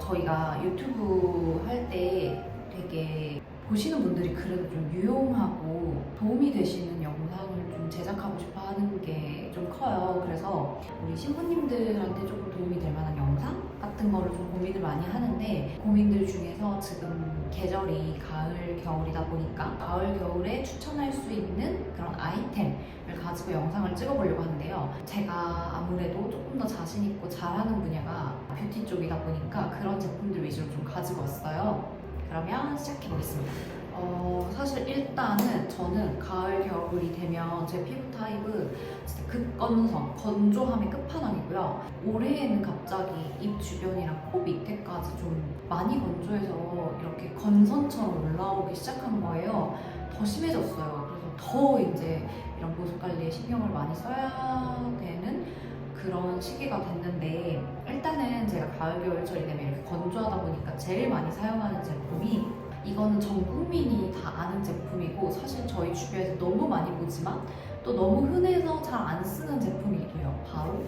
저희가 유튜브 할 때 되게 보시는 분들이 그래도 좀 유용하고 도움이 되시는 영상을 좀 제작하고 싶어 하는 게 좀 커요. 그래서 우리 신부님들한테 조금 도움이 될 만한 영상 같은 거를 좀 고민을 많이 하는데 고민들 중에서 지금 계절이 가을, 겨울이다 보니까 가을, 겨울에 추천할 수 있는 그런 아이템을 가지고 영상을 찍어보려고 하는데요. 제가 아무래도 조금 더 자신 있고 잘하는 분야가 뷰티 쪽이다 보니까 그런 제품들 위주로 좀 가지고 왔어요. 그러면 시작해 보겠습니다. 어, 사실 일단은 저는 가을, 겨울이 되면 제 피부 타입은 진짜 극건성, 건조함의 끝판왕이고요. 올해에는 갑자기 입 주변이랑 코 밑에까지 좀 많이 건조해서 이렇게 건선처럼 올라오기 시작한 거예요. 더 심해졌어요. 그래서 더 이제 이런 보습 관리에 신경을 많이 써야 되는 그런 시기가 됐는데 일단은 제가 가을 겨울철이 되면 이렇게 건조하다 보니까 제일 많이 사용하는 제품이 이거는 전 국민이 다 아는 제품이고 사실 저희 주변에서 너무 많이 보지만 또 너무 흔해서 잘 안 쓰는 제품이기도 해요. 바로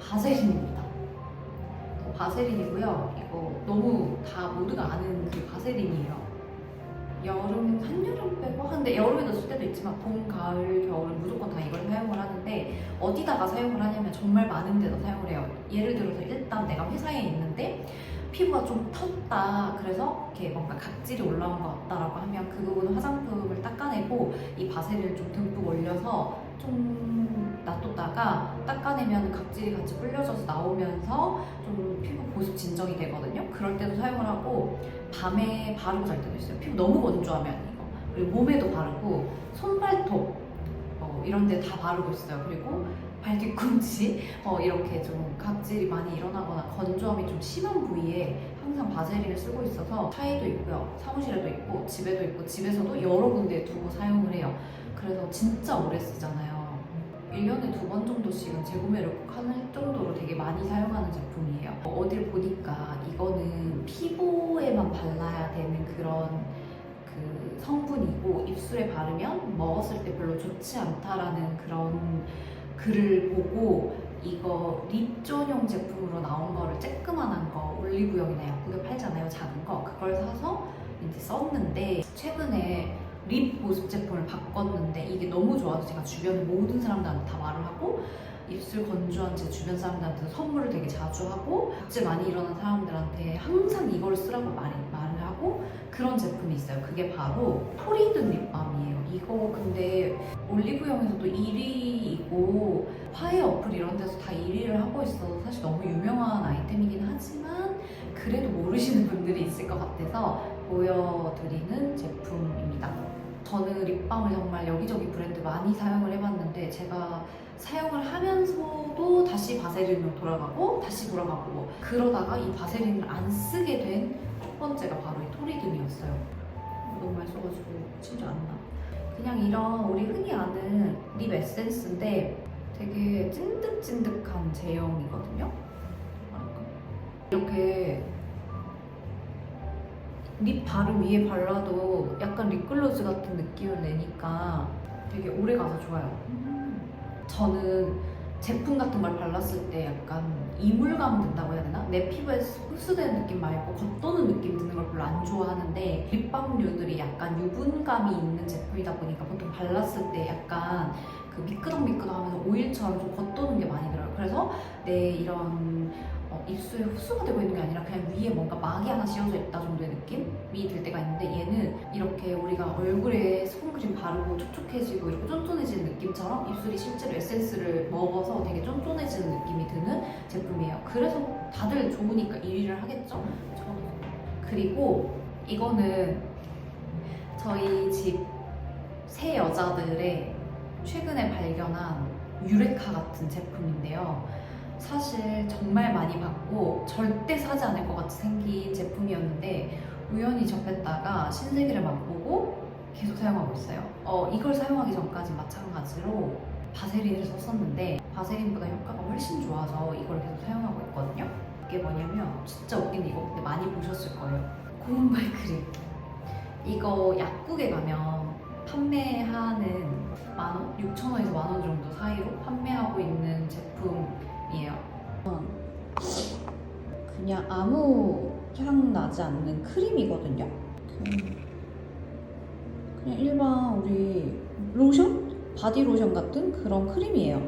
바세린입니다. 어, 바세린이고요. 이거 너무 다 모두가 아는 그 바세린이에요. 여름, 한여름 빼고 근데 여름에도 쓸 때도 있지만 봄, 가을, 겨울은 무조건 다 이걸 사용을 하는데 어디다가 사용을 하냐면 정말 많은 데다 사용을 해요. 예를 들어서 일단 내가 회사에 있는데 피부가 좀 텄다. 그래서 이렇게 뭔가 각질이 올라온 것 같다라고 하면 그 부분 화장품을 닦아내고 이 바세린을 좀 듬뿍 올려서 좀 놔뒀다가 닦아내면 각질이 같이 불려져서 나오면서 좀 피부 보습 진정이 되거든요. 그럴 때도 사용을 하고 밤에 바르고 잘 때도 있어요. 피부 너무 건조하면 이거. 그리고 몸에도 바르고 손발톱 어, 이런 데 다 바르고 있어요. 그리고 발 뒤꿈치 어, 이렇게 좀 각질이 많이 일어나거나 건조함이 좀 심한 부위에 항상 바세린을 쓰고 있어서 차에도 있고요. 사무실에도 있고 집에도 있고 집에서도 여러 군데 두고 사용을 해요. 그래서 진짜 오래 쓰잖아요. 1년에 두 번 정도씩은 재구매를 꼭 하는 정도로 되게 많이 사용하는 제품이에요. 어딜 보니까 이거는 피부에만 발라야 되는 그런 그 성분이고 입술에 바르면 먹었을 때 별로 좋지 않다라는 그런 글을 보고 이거 립 전용 제품으로 나온 거를 쬐끄만한 거 올리브영이나 약국에 팔잖아요 작은 거 그걸 사서 이제 썼는데 최근에 립 보습 제품을 바꿨는데 이게 너무 좋아서 제가 주변 모든 사람들한테 다 말을 하고 입술 건조한 제 주변 사람들한테 선물을 되게 자주 하고 각질 많이 일어난 사람들한테 항상 이걸 쓰라고 말, 말을 하고 그런 제품이 있어요. 그게 바로 토리든 립밤이에요. 이거 근데 올리브영에서도 1위이고 화해 어플 이런 데서 다 1위를 하고 있어서 사실 너무 유명한 아이템이긴 하지만 그래도 모르시는 분들이 있을 것 같아서 보여드리는 제품입니다. 저는 립밤을 정말 여기저기 브랜드 많이 사용을 해봤는데 제가 사용을 하면서도 다시 바세린으로 돌아가고 다시 돌아가고 그러다가 이 바세린을 안 쓰게 된 첫 번째가 바로 이 토리든이었어요. 너무 많이 써가지고 진짜 안 나. 그냥 이런 우리 흔히 아는 립 에센스인데 되게 찐득찐득한 제형이거든요. 이렇게 립 바로 위에 발라도 약간 립글로즈 같은 느낌을 내니까 되게 오래 가서 좋아요. 저는 제품 같은 걸 발랐을 때 약간 이물감 든다고 해야 되나? 내 피부에 흡수되는 느낌 말고 겉도는 느낌 드는 걸 별로 안 좋아하는데 립밤류들이 약간 유분감이 있는 제품이다 보니까 보통 발랐을 때 약간 그 미끄덩미끄덩하면서 오일처럼 좀 겉도는 게 많이 들어요. 그래서 내 이런 어, 입술에 흡수가 되고 있는 게 아니라 그냥 위에 뭔가 막이 하나 씌워져 있다 정도의 느낌이 들 때가 있는데 얘는 이렇게 우리가 얼굴에 수분크림 바르고 촉촉해지고 이렇게 쫀쫀해지는 느낌처럼 입술이 실제로 에센스를 먹어서 되게 쫀쫀해지는 느낌이 드는 제품이에요. 그래서 다들 좋으니까 1위를 하겠죠? 저는. 그리고 이거는 저희 집새 여자들의 최근에 발견한 유레카 같은 제품인데요. 사실 정말 많이 받고 절대 사지 않을 것 같이 생긴 제품이었는데 우연히 접했다가 신세계를 맛보고 계속 사용하고 있어요. 어, 이걸 사용하기 전까지 마찬가지로 바세린을 썼었는데 바세린보다 효과가 훨씬 좋아서 이걸 계속 사용하고 있거든요. 이게 뭐냐면 진짜 웃긴데 이거 근데 많이 보셨을 거예요. 고운발 크림. 이거 약국에 가면 판매하는 만 원, 6천 원에서 만 원 정도 사이로 판매하고 있는 제품 이에요. 그냥 아무 향 나지 않는 크림이거든요. 그- 그냥 일반 우리 로션? 바디 로션 같은 그런 크림이에요.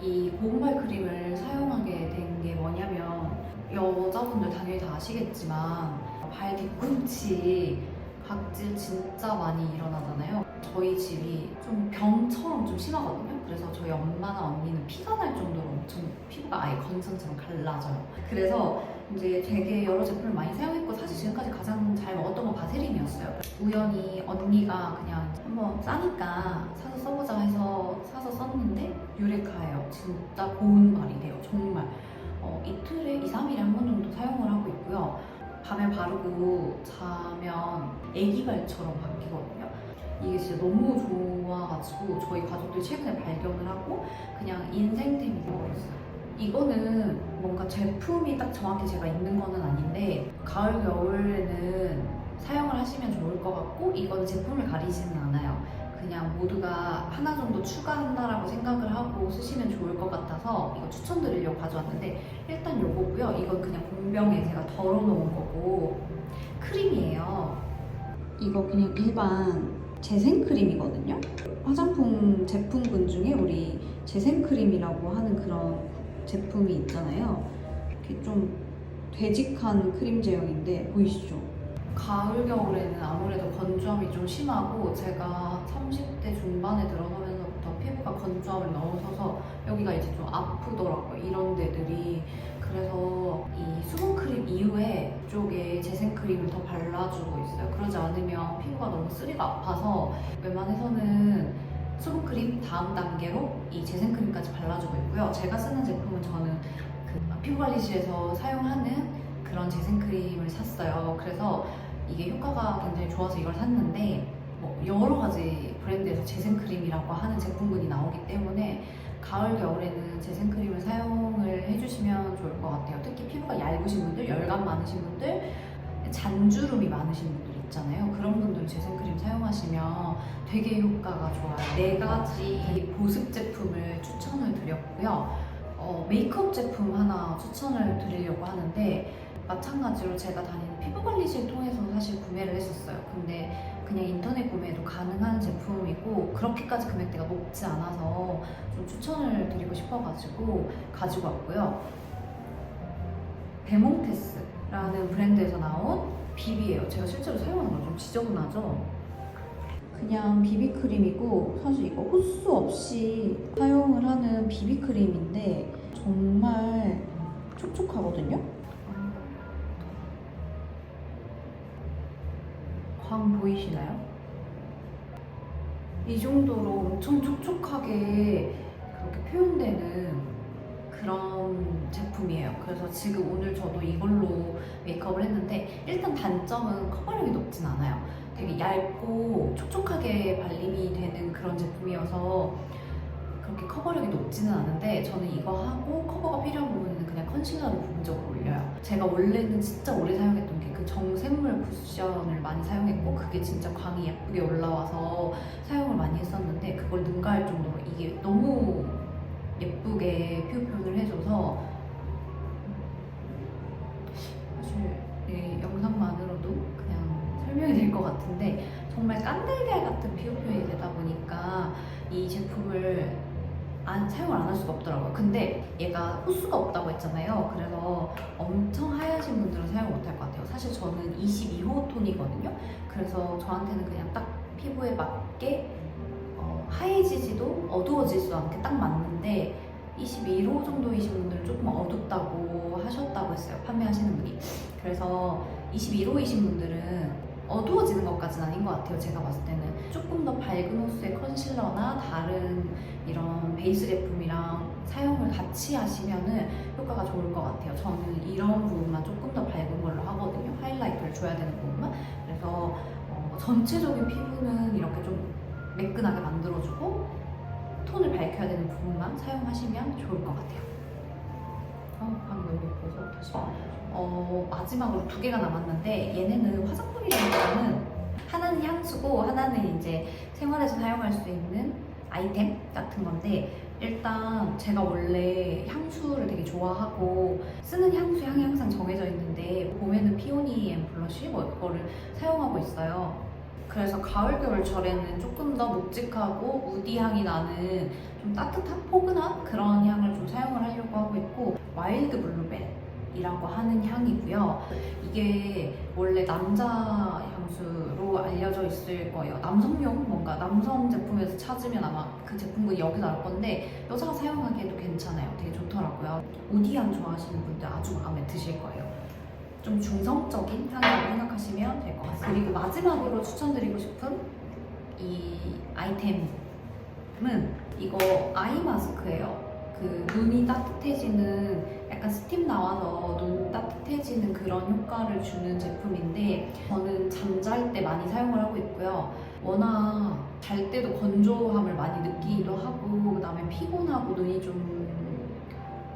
이 고운발 크림을 사용하게 된 게 뭐냐면 여자분들 당연히 다 아시겠지만 발 뒤꿈치 각질 진짜 많이 일어나잖아요. 저희 집이 좀 병처럼 좀 심하거든요. 그래서 저희 엄마나 언니는 피가 날 정도로 엄청 피부가 아예 건선처럼 갈라져요. 그래서 이제 되게 여러 제품을 많이 사용했고 사실 지금까지 가장 잘 먹었던 건 바세린이었어요. 우연히 언니가 그냥 한번 싸니까 사서 써보자 해서 사서 썼는데 유레카예요. 진짜 고운 말이 돼요. 정말. 어, 이틀에 2, 3일에 한 번 정도 사용을 하고 있고요. 밤에 바르고 자면 애기발처럼 바뀌거든요. 이게 진짜 너무 좋아가지고 저희 가족들이 최근에 발견을 하고 그냥 인생템이 되어버렸어요. 이거는 뭔가 제품이 딱 정확히 제가 있는 거는 아닌데 가을 겨울에는 사용을 하시면 좋을 것 같고 이거는 제품을 가리지는 않아요. 그냥 모두가 하나 정도 추가한다라고 생각을 하고 쓰시면 좋을 것 같아서 이거 추천드리려고 가져왔는데 일단 요거고요. 이건 그냥 공병에 제가 덜어놓은 거고 크림이에요. 이거 그냥 일반 재생 크림이거든요. 화장품 제품군 중에 우리 재생 크림이라고 하는 그런 제품이 있잖아요. 이렇게 좀 되직한 크림 제형인데 보이시죠? 가을 겨울에는 아무래도 건조함이 좀 심하고 제가 30대 중반에 들어서면서부터 피부가 건조함을 넘어서서 여기가 이제 좀 아프더라고요. 이런 데들이 그래서 이 수분 크림 이후에 이쪽에 재생 크림을 더 발라주고 있어요. 그러지 않으면 피부가 너무 쓰리가 아파서 웬만해서는 수분 크림 다음 단계로 이 재생 크림까지 발라주고 있고요. 제가 쓰는 제품은 저는 그 피부관리실에서 사용하는 그런 재생 크림을 샀어요. 그래서 이게 효과가 굉장히 좋아서 이걸 샀는데 뭐 여러 가지 브랜드에서 재생 크림이라고 하는 제품군이 나오기 때문에 가을 겨울에는 재생 크림을 사용을 해주시면 좋을 것 같아요. 특히 피부가 얇으신 분들, 열감 많으신 분들, 잔주름이 많으신 분들 있잖아요. 그런 분들 재생 크림 사용하시면 되게 효과가 좋아요. 네 가지 보습 제품을 추천을 드렸고요. 어, 메이크업 제품 하나 추천을 드리려고 하는데 마찬가지로 제가 다니는 피부관리실 통해서 사실 구매를 했었어요. 근데 그냥 인터넷 구매도 가능한 제품이고 그렇게까지 금액대가 높지 않아서 좀 추천을 드리고 싶어가지고 가지고 왔고요. 베몽테스라는 브랜드에서 나온 비비예요. 제가 실제로 사용하는 걸좀 지저분하죠? 그냥 비비크림이고 사실 이거 호수 없이 사용을 하는 비비크림인데 정말 촉촉하거든요? 광 보이시나요? 이 정도로 엄청 촉촉하게 그렇게 표현되는 그런 제품이에요. 그래서 지금 오늘 저도 이걸로 메이크업을 했는데 일단 단점은 커버력이 높진 않아요. 되게 얇고 촉촉하게 발림이 되는 그런 제품이어서 그렇게 커버력이 높지는 않은데 저는 이거 하고 커버가 필요한 부분은 그냥 컨실러를 부분적으로 올려요. 제가 원래는 진짜 오래 사용했던 게 그 정샘물 쿠션을 많이 사용했고 그게 진짜 광이 예쁘게 올라와서 사용을 많이 했었는데 그걸 능가할 정도로 이게 너무 예쁘게 표현을 해줘서 사실 이 영상만으로도 그냥 설명이 될 것 같은데 정말 깐달걀 같은 피부 표현이 되다 보니까 이 제품을 안, 사용을 안 할 수가 없더라고요. 근데 얘가 호수가 없다고 했잖아요. 그래서 엄청 하얘신 분들은 사용 못 할 것 같아요. 사실 저는 22호 톤이거든요. 그래서 저한테는 그냥 딱 피부에 맞게 어, 하얘지지도 어두워지지도 않게 딱 맞는데 21호 정도이신 분들은 조금 어둡다고 하셨다고 했어요. 판매하시는 분이. 그래서 21호이신 분들은 어두워지는 것까지는 아닌 것 같아요. 제가 봤을 때는 조금 더 밝은 호수의 컨실러나 다른 이런 베이스 제품이랑 사용을 같이 하시면은 효과가 좋을 것 같아요. 저는 이런 부분만 조금 더 밝은 걸로 하거든요. 하이라이트를 줘야 되는 부분만. 그래서 어, 전체적인 피부는 이렇게 좀 매끈하게 만들어주고 톤을 밝혀야 되는 부분만 사용하시면 좋을 것 같아요. 어, 방금 너무 예뻐서 다시. 어, 마지막으로 두 개가 남았는데 얘네는 화장품 이라기보다는 하나는 향수고 하나는 이제 생활에서 사용할 수 있는 아이템 같은 건데 일단 제가 원래 향수를 되게 좋아하고 쓰는 향수 향이 항상 정해져 있는데 봄에는 피오니 앤 블러쉬 뭐 이거를 사용하고 있어요. 그래서 가을 겨울철에는 조금 더 묵직하고 우디 향이 나는 좀 따뜻한 포근한 그런 향을 좀 사용을 하려고 하고 있고 와일드 블루벨 이라고 하는 향이고요. 이게 원래 남자 향수로 알려져 있을 거예요. 남성용 뭔가 남성 제품에서 찾으면 아마 그 제품군이 여기 나올 건데 여자가 사용하기에도 괜찮아요. 되게 좋더라고요. 향 좋아하시는 분들 아주 마음에 드실 거예요. 좀 중성적인 향이라고 생각하시면 될 것 같아요. 그리고 마지막으로 추천드리고 싶은 이 아이템은 이거 아이 마스크예요. 그 눈이 따뜻해지는 약간 스팀 나와서 눈 따뜻해지는 그런 효과를 주는 제품인데 저는 잠잘 때 많이 사용을 하고 있고요. 워낙 잘 때도 건조함을 많이 느끼기도 하고 그다음에 피곤하고 눈이 좀,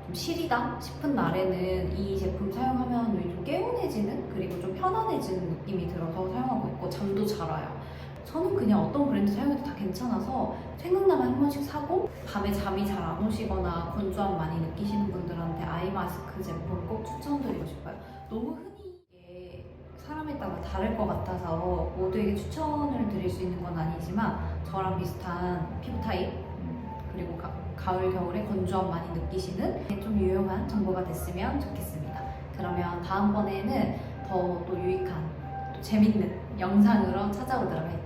좀 시리다 싶은 날에는 이 제품 사용하면 눈이 좀 개운해지는 그리고 좀 편안해지는 느낌이 들어서 사용하고 있고 잠도 잘 와요. 저는 그냥 어떤 브랜드 사용해도 다 괜찮아서 생각나면 한 번씩 사고 밤에 잠이 잘 안 오시거나 건조함 많이 느끼시는 분들한테 아이 마스크 제품 꼭 추천드리고 싶어요. 너무 흔히 이게 사람에 따라 다를 것 같아서 모두에게 추천을 드릴 수 있는 건 아니지만 저랑 비슷한 피부 타입 음, 그리고 가, 가을 겨울에 건조함 많이 느끼시는 좀 유용한 정보가 됐으면 좋겠습니다. 그러면 다음번에는 더 또 유익한 또 재밌는 영상으로 찾아오도록 할게요.